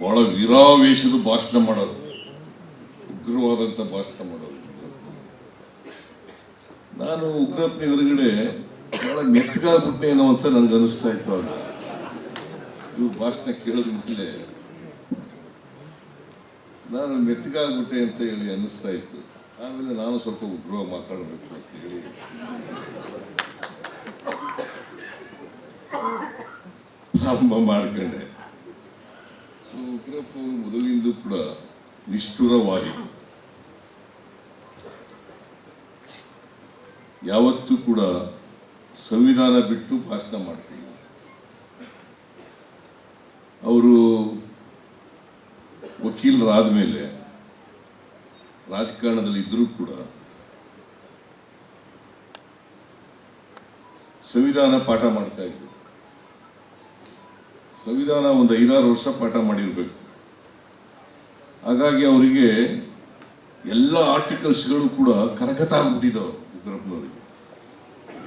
ಬಹಳ ವೀರಾವೇಶದ ಭಾಷಣ ಮಾಡೋದು. ಉಗ್ರವಾದಂಥ ಭಾಷಣ ಮಾಡೋದು. ನಾನು ಉಗ್ರಪ್ಪನ ಎದುರುಗಡೆ ಬಹಳ ಮೆತ್ತಗಾಗ್ಬಿಟ್ಟೇನೋ ಅಂತ ನನಗೆ ಅನಿಸ್ತಾ ಇತ್ತು ಆಗ. ಇವ್ರ ಭಾಷಣ ಕೇಳಿದ ಮೇಲೆ ನಾನು ಮೆತ್ತಗಾಗ್ಬಿಟ್ಟೆ ಅಂತ ಹೇಳಿ ಅನ್ನಿಸ್ತಾ ಇತ್ತು. ಆಮೇಲೆ ನಾನು ಸ್ವಲ್ಪ ಉಗ್ರವಾಗಿ ಮಾತಾಡಬೇಕು ಅಂತ ಹೇಳಿ. ಮಾಡ್ಕೊಂಡೆ. ಸೊ ಉಗ್ರಪ್ಪ ಅವರು ಮೊದಲಿಂದ ಕೂಡ ನಿಷ್ಠುರವಾದಿ ಯಾವತ್ತೂ ಕೂಡ ಸಂವಿಧಾನ ಬಿಟ್ಟು ಭಾಷಣ ಮಾಡ್ತೀವಿ ಅವರು ವಕೀಲರಾದ ಮೇಲೆ ರಾಜಕಾರಣದಲ್ಲಿ ಇದ್ರೂ ಕೂಡ ಸಂವಿಧಾನ ಪಾಠ ಮಾಡ್ತಾ ಇದ್ರು. ಸಂವಿಧಾನ ಒಂದು ಐದಾರು ವರ್ಷ ಪಾಠ ಮಾಡಿರ್ಬೇಕು. ಹಾಗಾಗಿ ಅವರಿಗೆ ಎಲ್ಲ ಆರ್ಟಿಕಲ್ಸ್ಗಳು ಕೂಡ ಕರಗತ ಆಗ್ಬಿಟ್ಟಿದ್ದಾವೆ ಉಗ್ರಪ್ಪನವರಿಗೆ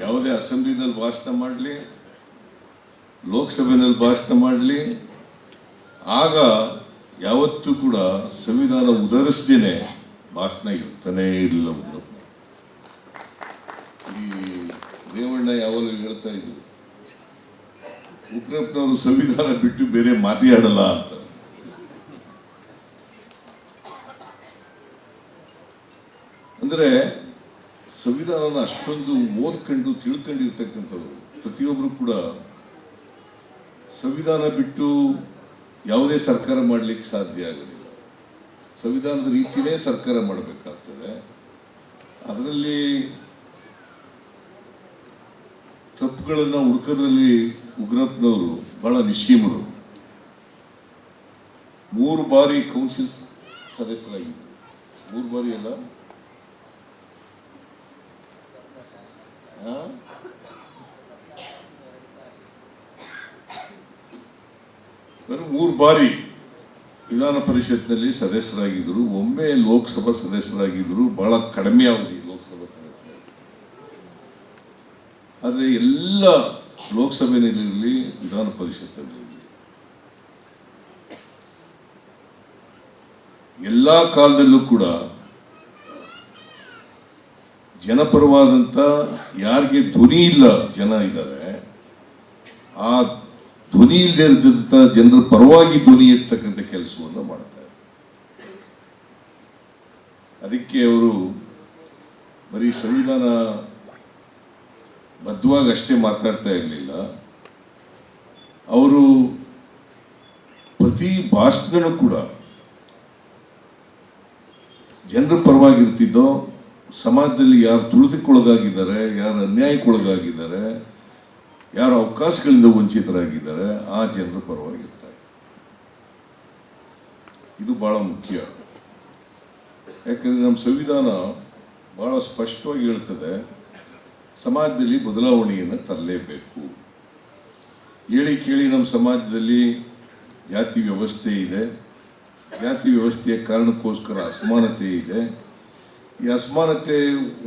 ಯಾವುದೇ ಅಸೆಂಬ್ಲಿನಲ್ಲಿ ಭಾಷಣ ಮಾಡಲಿ ಲೋಕಸಭೆಯಲ್ಲಿ ಭಾಷಣ ಮಾಡಲಿ, ಆಗ ಯಾವತ್ತೂ ಕೂಡ ಸಂವಿಧಾನ ಉದರಿಸ್ದೇನೆ ಭಾಷಣ ಇರ್ತಾನೇ ಇರಲಿಲ್ಲ ಉಗ್ರಪ್ಪ ಈ ರೇವಣ್ಣ ಯಾವಾಗಲೂ ಹೇಳ್ತಾ ಇದ್ರು? ಉಗ್ರಪ್ಪನವರು ಸಂವಿಧಾನ ಬಿಟ್ಟು ಬೇರೆ ಮಾತಾಡಲ್ಲ ಅಂತ. ಸಂವಿಧಾನನ ಅಷ್ಟೊಂದು ಓದ್ಕೊಂಡು ತಿಳ್ಕೊಂಡಿರ್ತಕ್ಕಂಥವ್ರು ಪ್ರತಿಯೊಬ್ಬರು ಕೂಡ ಸಂವಿಧಾನ ಬಿಟ್ಟು ಯಾವುದೇ ಸರ್ಕಾರ ಮಾಡಲಿಕ್ಕೆ ಸಾಧ್ಯ ಆಗೋದಿಲ್ಲ. ಸಂವಿಧಾನದ ರೀತಿಯೇ ಸರ್ಕಾರ ಮಾಡಬೇಕಾಗ್ತದೆ. ಅದರಲ್ಲಿ ತಪ್ಪುಗಳನ್ನು ಹುಡುಕೋದ್ರಲ್ಲಿ ಉಗ್ರಪ್ಪನವರು ಬಹಳ ನಿಶ್ಚೀಮರು ಮೂರು ಬಾರಿ ಕೌನ್ಸಿಲ್ ಸದಸ್ಯರಾಗಿದ್ದರು. ಮೂರು ಬಾರಿ ಅಲ್ಲ ಆ? ಬರೀ ಮೂರು ಬಾರಿ ವಿಧಾನ ಪರಿಷತ್ನಲ್ಲಿ ಸದಸ್ಯರಾಗಿದ್ದರು. ಒಮ್ಮೆ ಲೋಕಸಭಾ ಸದಸ್ಯರಾಗಿದ್ದರು. ಬಹಳ ಕಡಿಮೆ ಅವಧಿ ಲೋಕಸಭಾ ಸದಸ್ಯರಾಗಿದ್ದರು ಆದರೆ ಎಲ್ಲ ಲೋಕಸಭೆಯಲ್ಲಿರಲಿ, ವಿಧಾನ ಪರಿಷತ್ನಲ್ಲಿ ಎಲ್ಲ ಕಾಲದಲ್ಲೂ ಕೂಡ ಜನಪರವಾದಂಥ ಯಾರಿಗೆ ಧ್ವನಿ ಇಲ್ಲ ಜನ ಇದ್ದಾರೆ, ಆ ಧ್ವನಿ ಇಲ್ಲದೆ ಇರ್ತಕ್ಕಂಥ ಜನರ ಪರವಾಗಿ ಧ್ವನಿ ಇರ್ತಕ್ಕಂಥ ಕೆಲಸವನ್ನು ಮಾಡ್ತಾರೆ. ಅದಕ್ಕೆ ಅವರು ಬರೀ ಸಂವಿಧಾನ ಬದ್ಧವಾಗಿ ಅಷ್ಟೇ ಮಾತಾಡ್ತಾ ಇರಲಿಲ್ಲ. ಅವರು ಪ್ರತಿ ಭಾಷಣನೂ ಕೂಡ ಜನರ ಪರವಾಗಿರ್ತಿದ್ದೋ ಸಮಾಜದಲ್ಲಿ ಯಾರು ತುಳಿತಕ್ಕೊಳಗಾಗಿದ್ದಾರೆ ಯಾರು ಅನ್ಯಾಯಕ್ಕೊಳಗಾಗಿದ್ದಾರೆ, ಯಾರು ಅವಕಾಶಗಳಿಂದ ವಂಚಿತರಾಗಿದ್ದಾರೆ, ಆ ಜನರು ಪರವಾಗಿರ್ತಾರೆ. ಇದು ಬಹಳ ಮುಖ್ಯ. ಯಾಕಂದರೆ ನಮ್ಮ ಸಂವಿಧಾನ ಬಹಳ ಸ್ಪಷ್ಟವಾಗಿ ಹೇಳ್ತದೆ, ಸಮಾಜದಲ್ಲಿ ಬದಲಾವಣೆಯನ್ನು ತರಲೇಬೇಕು. ಹೇಳಿ ಕೇಳಿ ನಮ್ಮ ಸಮಾಜದಲ್ಲಿ ಜಾತಿ ವ್ಯವಸ್ಥೆ ಇದೆ. ಜಾತಿ ವ್ಯವಸ್ಥೆಯ ಕಾರಣಕ್ಕೋಸ್ಕರ ಅಸಮಾನತೆ ಇದೆ. ಈ ಅಸಮಾನತೆ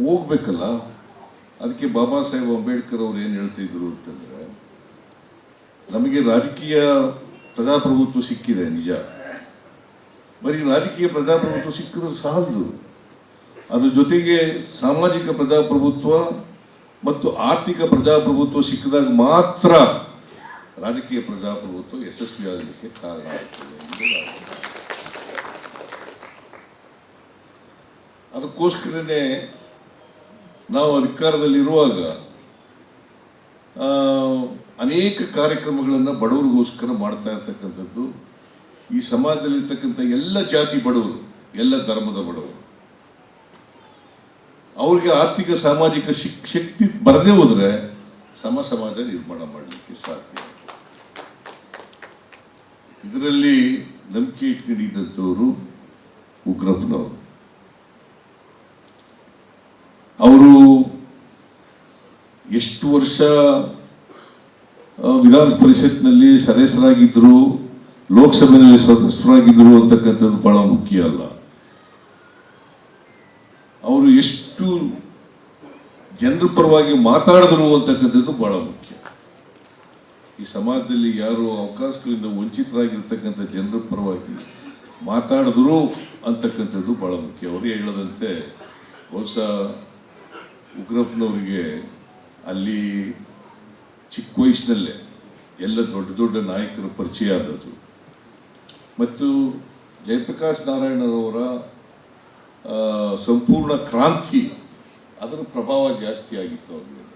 ಹೋಗ್ಬೇಕಲ್ಲ? ಅದಕ್ಕೆ ಬಾಬಾ ಸಾಹೇಬ್ ಅಂಬೇಡ್ಕರ್ ಅವ್ರು ಏನು ಹೇಳ್ತಿದ್ರು ಅಂತಂದರೆ, ನಮಗೆ ರಾಜಕೀಯ ಪ್ರಜಾಪ್ರಭುತ್ವ ಸಿಕ್ಕಿದೆ, ನಿಜ. ಬರೀ ರಾಜಕೀಯ ಪ್ರಜಾಪ್ರಭುತ್ವ ಸಿಕ್ಕಿದ್ರೆ ಸಾಲದು. ಅದ್ರ ಜೊತೆಗೆ ಸಾಮಾಜಿಕ ಪ್ರಜಾಪ್ರಭುತ್ವ ಮತ್ತು ಆರ್ಥಿಕ ಪ್ರಜಾಪ್ರಭುತ್ವ ಸಿಕ್ಕಿದಾಗ ಮಾತ್ರ ರಾಜಕೀಯ ಪ್ರಜಾಪ್ರಭುತ್ವ ಯಶಸ್ವಿಯಾಗಲಿಕ್ಕೆ ಕಾರಣ ಆಗ್ತದೆ ಇದು ನಾನು ಅದಕ್ಕೋಸ್ಕರನೇ ನಾವು ಅಧಿಕಾರದಲ್ಲಿರುವಾಗ ಅನೇಕ ಕಾರ್ಯಕ್ರಮಗಳನ್ನು ಬಡವರಿಗೋಸ್ಕರ ಮಾಡ್ತಾ ಇರ್ತಕ್ಕಂಥದ್ದು. ಈ ಸಮಾಜದಲ್ಲಿರ್ತಕ್ಕಂಥ ಎಲ್ಲ ಜಾತಿ ಬಡವರು, ಎಲ್ಲ ಧರ್ಮದ ಬಡವರು. ಅವ್ರಿಗೆ ಆರ್ಥಿಕ, ಸಾಮಾಜಿಕ ಶಿಕ್, ಶಕ್ತಿ ಬರದೇ ಹೋದರೆ ಸಮ ಸಮಾಜ ನಿರ್ಮಾಣ ಮಾಡಲಿಕ್ಕೆ ಸಾಧ್ಯ. ಇದರಲ್ಲಿ ನಂಬಿಕೆ ಇಟ್ಕೊಂಡಿದ್ದಂಥವರು ಉಗ್ರಪ್ಪನವರು. ಅವರು ಎಷ್ಟು ವರ್ಷ ವಿಧಾನ ಪರಿಷತ್ನಲ್ಲಿ ಸದಸ್ಯರಾಗಿದ್ದರು, ಲೋಕಸಭೆಯಲ್ಲಿ ಸದಸ್ಯರಾಗಿದ್ದರು ಅಂತಕ್ಕಂಥದ್ದು ಬಹಳ ಮುಖ್ಯ ಅಲ್ಲ. ಅವರು ಎಷ್ಟು ಜನರ ಪರವಾಗಿ ಮಾತಾಡಿದ್ರು ಅಂತಕ್ಕಂಥದ್ದು ಬಹಳ ಮುಖ್ಯ. ಈ ಸಮಾಜದಲ್ಲಿ ಯಾರು ಅವಕಾಶಗಳಿಂದ ವಂಚಿತರಾಗಿರ್ತಕ್ಕಂಥ ಜನರ ಪರವಾಗಿ ಮಾತಾಡಿದ್ರು ಅಂತಕ್ಕಂಥದ್ದು ಬಹಳ ಮುಖ್ಯ. ಅವರು ಹೇಳದಂತೆ ಬಹುಶಃ ಉಗ್ರಪ್ಪನವರಿಗೆ ಅಲ್ಲಿ ಚಿಕ್ಕ ವಯಸ್ಸಿನಲ್ಲೇ ಎಲ್ಲ ದೊಡ್ಡ ದೊಡ್ಡ ನಾಯಕರ ಪರಿಚಯ ಆದದ್ದು. ಮತ್ತು ಜಯಪ್ರಕಾಶ್ ನಾರಾಯಣರವರ ಸಂಪೂರ್ಣ ಕ್ರಾಂತಿ ಅದರ ಪ್ರಭಾವ ಜಾಸ್ತಿ ಆಗಿತ್ತು ಅವ್ರ ಮೇಲೆ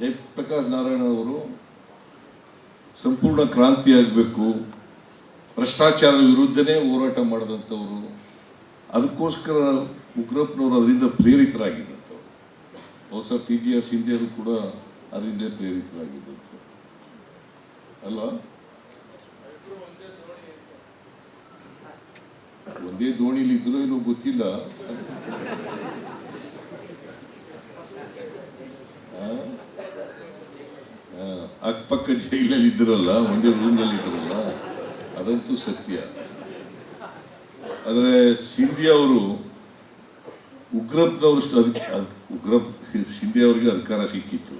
ಜಯಪ್ರಕಾಶ್ ನಾರಾಯಣರವರು ಸಂಪೂರ್ಣ ಕ್ರಾಂತಿ ಆಗಬೇಕು, ಭ್ರಷ್ಟಾಚಾರದ ವಿರುದ್ಧನೇ ಹೋರಾಟ ಮಾಡಿದಂಥವರು. ಅದಕ್ಕೋಸ್ಕರ ಉಗ್ರಪ್ಪನವರು ಅದರಿಂದ ಪ್ರೇರಿತರಾಗಿದ್ದಂಥವ್ರು. ಬಹುಶಃ ಟಿ ಜಿ ಆರ್ ಸಿಂಧಿಯರು ಕೂಡ ಅದರಿಂದ ಪ್ರೇರಿತರಾಗಿದ್ದಂಥವ್ರು. ಅಲ್ಲ ಒಂದೇ ದೋಣಿಲಿ ಇದ್ರೂ ಏನೋ ಗೊತ್ತಿಲ್ಲ. ಅಕ್ಕಪಕ್ಕ ಜೈಲಲ್ಲಿ ಇದ್ರಲ್ಲ, ಒಂದೇ ರೂಮ್ನಲ್ಲಿ ಇದ್ರಲ್ಲ, ಅದಂತೂ ಸತ್ಯ. ಆದರೆ ಸಿಂಧಿ ಅವರು ಉಗ್ರಪ್ಪನವರಷ್ಟು ಅದಕ್ಕೆ ಉಗ್ರಪ್ ಶಿಂದೆ ಅವರಿಗೆ ಅಧಿಕಾರ ಸಿಕ್ಕಿತ್ತು.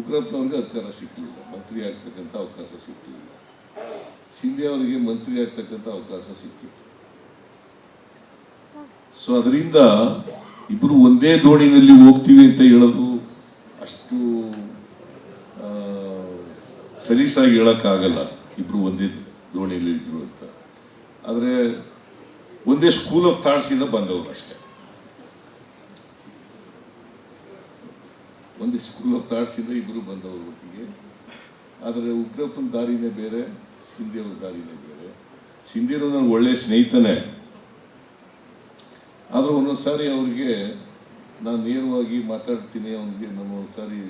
ಉಗ್ರಪ್ಪನವ್ರಿಗೆ ಅಧಿಕಾರ ಸಿಕ್ಕಲಿಲ್ಲ ಮಂತ್ರಿ ಆಗ್ತಕ್ಕಂಥ ಅವಕಾಶ ಸಿಕ್ಕಲಿಲ್ಲ ಶಿಂದೆ ಅವರಿಗೆ ಮಂತ್ರಿ ಆಗ್ತಕ್ಕಂಥ ಅವಕಾಶ ಸಿಕ್ಕಿತ್ತು. ಸೊ ಅದರಿಂದ ಇಬ್ಬರು ಒಂದೇ ದೋಣಿನಲ್ಲಿ ಹೋಗ್ತೀವಿ ಅಂತ ಹೇಳೋದು ಅಷ್ಟು ಸಲೀಸಾಗಿ ಹೇಳೋಕ್ಕಾಗಲ್ಲ. ಇಬ್ರು ಒಂದೇ ದೋಣಿಯಲ್ಲಿ ಇದ್ರು ಅಂತ. ಆದರೆ ಒಂದೇ ಸ್ಕೂಲ್ ಆಫ್ ಇಂದ ಬಂದವರು ಅಷ್ಟೇ. ಒಂದೇ ಸ್ಕೂಲ್ ಆಫ್ ಥಾಟ್ಸಿಂದ ಇಬ್ಬರು ಬಂದವರು ಒಟ್ಟಿಗೆ. ಆದರೆ ಉಗ್ರಪ್ಪನ ದಾರಿನೇ ಬೇರೆ, ಸಿಂಧಿಯವ್ರ ದಾರಿನೇ ಬೇರೆ. ಸಿಂಧಿಯವರು ನನ್ನ ಒಳ್ಳೆ ಸ್ನೇಹಿತನೇ. ಆದರೂ ಒಂದೊಂದು ಸಾರಿ ಅವ್ರಿಗೆ ನಾನು ನೇರವಾಗಿ ಮಾತಾಡ್ತೀನಿ, ಅವನಿಗೆ ನಮ್ಮ ಒಂದು ಸಾರಿ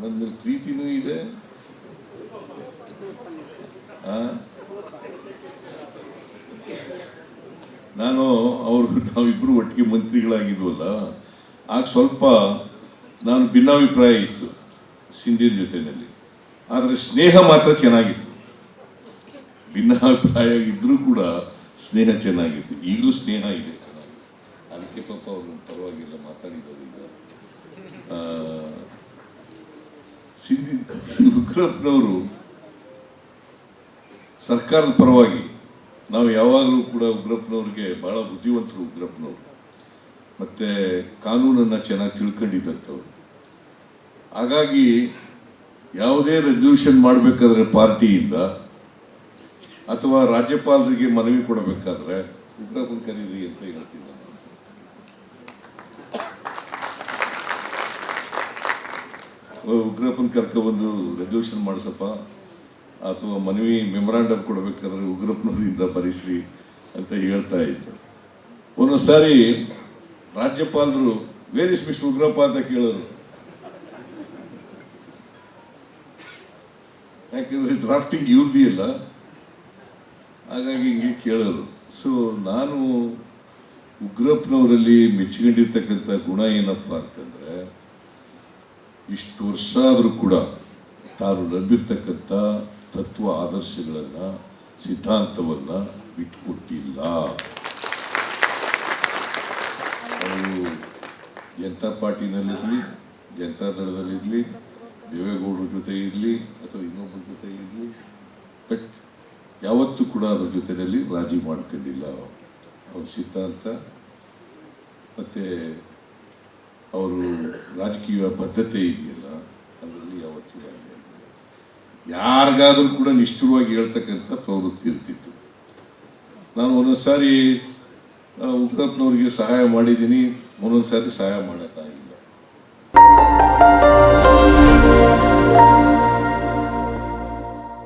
ನನ್ನ ಮೇಲೆ ಪ್ರೀತಿನೂ ಇದೆ? ನಾನು ಅವರು ನಾವಿಬ್ಬರು ಒಟ್ಟಿಗೆ ಮಂತ್ರಿಗಳಾಗಿದ್ವಲ್ಲ ಆಗ ಸ್ವಲ್ಪ ನಾನು ಭಿನ್ನಾಭಿಪ್ರಾಯ ಇತ್ತು ಸಿಂಧಿಯನ್ ಜೊತೆಯಲ್ಲಿ ಆದರೆ ಸ್ನೇಹ ಮಾತ್ರ ಚೆನ್ನಾಗಿತ್ತು ಭಿನ್ನಾಭಿಪ್ರಾಯ ಇದ್ರೂ ಕೂಡ ಸ್ನೇಹ ಚೆನ್ನಾಗಿತ್ತು ಈಗಲೂ ಸ್ನೇಹ ಇದೆ ಅದಕ್ಕೆ ಪಾಪ ಅವರು ಪರವಾಗಿಲ್ಲ ಮಾತಾಡಿದ್ದಾರೆ ಈಗ ಸಿಂಧಿ ಉಗ್ರಪ್ಪನವರು ಸರ್ಕಾರದ ಪರವಾಗಿ ನಾವು ಯಾವಾಗಲೂ ಕೂಡ ಉಗ್ರಪ್ಪನವ್ರಿಗೆ ಬಹಳ ಬುದ್ಧಿವಂತರು ಉಗ್ರಪ್ಪನವರು. ಮತ್ತೆ ಕಾನೂನನ್ನು ಚೆನ್ನಾಗಿ ತಿಳ್ಕೊಂಡಿದ್ದಂಥವ್ರು. ಹಾಗಾಗಿ ಯಾವುದೇ ರೆಸಲ್ಯೂಷನ್ ಮಾಡಬೇಕಾದ್ರೆ ಪಾರ್ಟಿಯಿಂದ ಅಥವಾ ರಾಜ್ಯಪಾಲರಿಗೆ ಮನವಿ ಕೊಡಬೇಕಾದ್ರೆ ಉಗ್ರಪ್ಪನ ಕರೀರಿ ಅಂತ ಹೇಳ್ತೀನಿ ಉಗ್ರಪ್ಪನ ಕರ್ಕೊಬಂದು ರೆಸಲ್ಯೂಷನ್ ಮಾಡಿಸಪ್ಪ. ಅಥವಾ ಮನವಿ ಮೆಮೊರಾಂಡಮ್ ಕೊಡಬೇಕಾದ್ರೆ ಉಗ್ರಪ್ಪನವರಿಂದ ಬರೆಸ್ರಿ ಅಂತ ಹೇಳ್ತಾ ಇದ್ದರು ಒಂದೊಂದು ಸಾರಿ ರಾಜ್ಯಪಾಲರು ವೇರಿಸ್ ಮಿಸ್ಟರ್ ಉಗ್ರಪ್ಪ ಅಂತ ಕೇಳೋರು. ಯಾಕೆಂದರೆ ಡ್ರಾಫ್ಟಿಂಗ್ ಇವ್ರದ್ದು ಇಲ್ಲ. ಹಾಗಾಗಿ ಹಿಂಗೆ ಕೇಳೋರು. ಸೊ ನಾನು ಉಗ್ರಪ್ಪನವರಲ್ಲಿ ಮೆಚ್ಚಿಕೊಂಡಿರ್ತಕ್ಕಂಥ ಗುಣ ಏನಪ್ಪ ಅಂತಂದರೆ, ಇಷ್ಟು ವರ್ಷ ಆದರೂ ಕೂಡ ತಾನು ನಂಬಿರ್ತಕ್ಕಂಥ ತತ್ವ ಆದರ್ಶಗಳನ್ನು, ಸಿದ್ಧಾಂತವನ್ನು ಬಿಟ್ಟುಕೊಟ್ಟಿಲ್ಲ ಅವರು ಜನತಾ ಪಾರ್ಟಿನಲ್ಲಿರಲಿ, ಜನತಾ ದಳದಲ್ಲಿರಲಿ, ದೇವೇಗೌಡರ ಜೊತೆ ಇರಲಿ, ಅಥವಾ ಇನ್ನೊಬ್ಬರ ಜೊತೆ ಇರಲಿ, ಬಟ್ ಯಾವತ್ತೂ ಕೂಡ ಅದ್ರ ಜೊತೆಯಲ್ಲಿ ರಾಜಿ ಮಾಡ್ಕೊಂಡಿಲ್ಲ ಅವ್ರ. ಸಿದ್ಧಾಂತ, ಮತ್ತು ಅವರು ರಾಜಕೀಯ ಬದ್ಧತೆ ಇದೆಯಲ್ಲ, ಅದರಲ್ಲಿ ಯಾವತ್ತೂ ಯಾರಿಗಾದರೂ ಕೂಡ ನಿಷ್ಠುರವಾಗಿ ಹೇಳ್ತಕ್ಕಂಥ ಪ್ರವೃತ್ತಿ ಇರ್ತಿತ್ತು. ನಾನು ಒಂದೊಂದು ಸಾರಿ ಉಗ್ರಪ್ಪನವ್ರಿಗೆ ಸಹಾಯ ಮಾಡಿದ್ದೀನಿ, ಒಂದೊಂದು ಸಾರಿ ಸಹಾಯ ಮಾಡೋಕ್ಕಾಗಿಲ್ಲ.